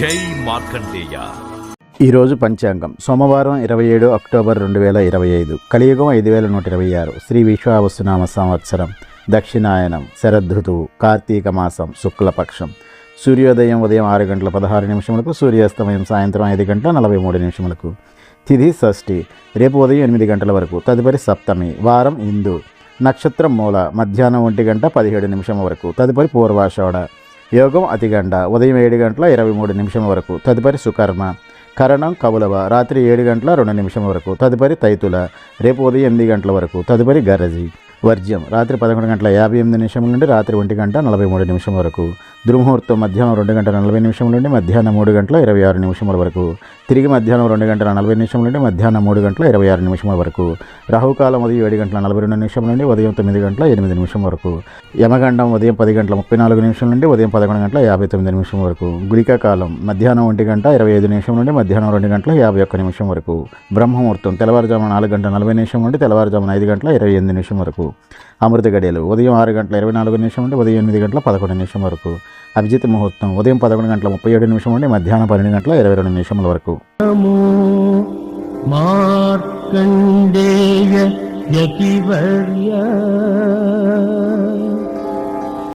జై మార్కండేయ. ఈరోజు పంచాంగం. సోమవారం ఇరవై ఏడు అక్టోబర్ రెండు వేల ఇరవై ఐదు. కలియుగం ఐదు వేల నూట ఇరవై ఆరు. శ్రీ విశ్వావసునామ సంవత్సరం. దక్షిణాయనం శరదృతువు కార్తీక మాసం శుక్లపక్షం. సూర్యోదయం ఉదయం ఆరు గంటల పదహారు నిమిషములకు సూర్యాస్తమయం సాయంత్రం ఐదు గంటల నలభై మూడు నిమిషములకు. తిథి షష్ఠి రేపు ఉదయం ఎనిమిది గంటల వరకు. తదుపరి సప్తమి వారం ఇందు నక్షత్రం మూల మధ్యాహ్నం ఒంటి గంట పదిహేడు నిమిషం వరకు. తదుపరి పూర్వాషాఢ. యోగం అతిగండ ఉదయం ఏడు గంటల ఇరవై మూడు నిమిషం వరకు తదుపరి సుకర్మ. కరణం కవులవ. రాత్రి ఏడు గంటల రెండు నిమిషం వరకు తదుపరి తైతుల. రేపు ఉదయం ఎనిమిది గంటల వరకు తదుపరి గరజి. వర్జ్యం. రాత్రి పదకొండు గంటల యాభై ఎనిమిది నిమిషం నుండి రాత్రి ఒంటి గంట నలభై మూడు నిమిషం వరకు దుర్ముహూర్తం మధ్యాహ్నం రెండు గంటల నలభై నిమిషం నుండి మధ్యాహ్నం మూడు గంటల ఇరవై ఆరు నిమిషముల వరకు. తిరిగి మధ్యాహ్నం రెండు గంటల నలభై నిమిషం నుండి మధ్యాహ్నం మూడు గంటల ఇరవై ఆరు నిమిషముల వరకు. రాహుకాలం ఉదయం ఏడు గంటల నలభై రెండు నిమిషం నుండి ఉదయం తొమ్మిది గంటల ఎనిమిది నిమిషం వరకు. యమగండం ఉదయం పది గంటల ముప్పై నాలుగు నిమిషం నుండి ఉదయం పదకొండు గంటల యాభై తొమ్మిది నిమిషం వరకు. గుళికాకాలం మధ్యాహ్నం ఒంటి గంట ఇరవై ఐదు నిమిషం నుండి మధ్యాహ్నం రెండు గంటల యాభై ఒక్క నిమిషం వరకు. బ్రహ్మముహూర్తం తెల్లవారుజామున నాలుగు గంటల నలభై నిమిషం నుండి తెల్లవారుజామున ఐదు గంటల ఇరవై ఎనిమిది నిమిషం వరకు. అమృత గడియలు. ఉదయం ఆరు గంటల ఇరవై నాలుగు నిమిషం నుండి ఉదయం ఎనిమిది గంటల పదకొండు నిమిషం వరకు. అభిజిత్ ముహూర్తం. ఉదయం పదకొండు గంటల ముప్పై ఏడు నిమిషం నుండి మధ్యాహ్నం పన్నెండు గంటల ఇరవై రెండు నిమిషముల వరకు. మార్కండేయ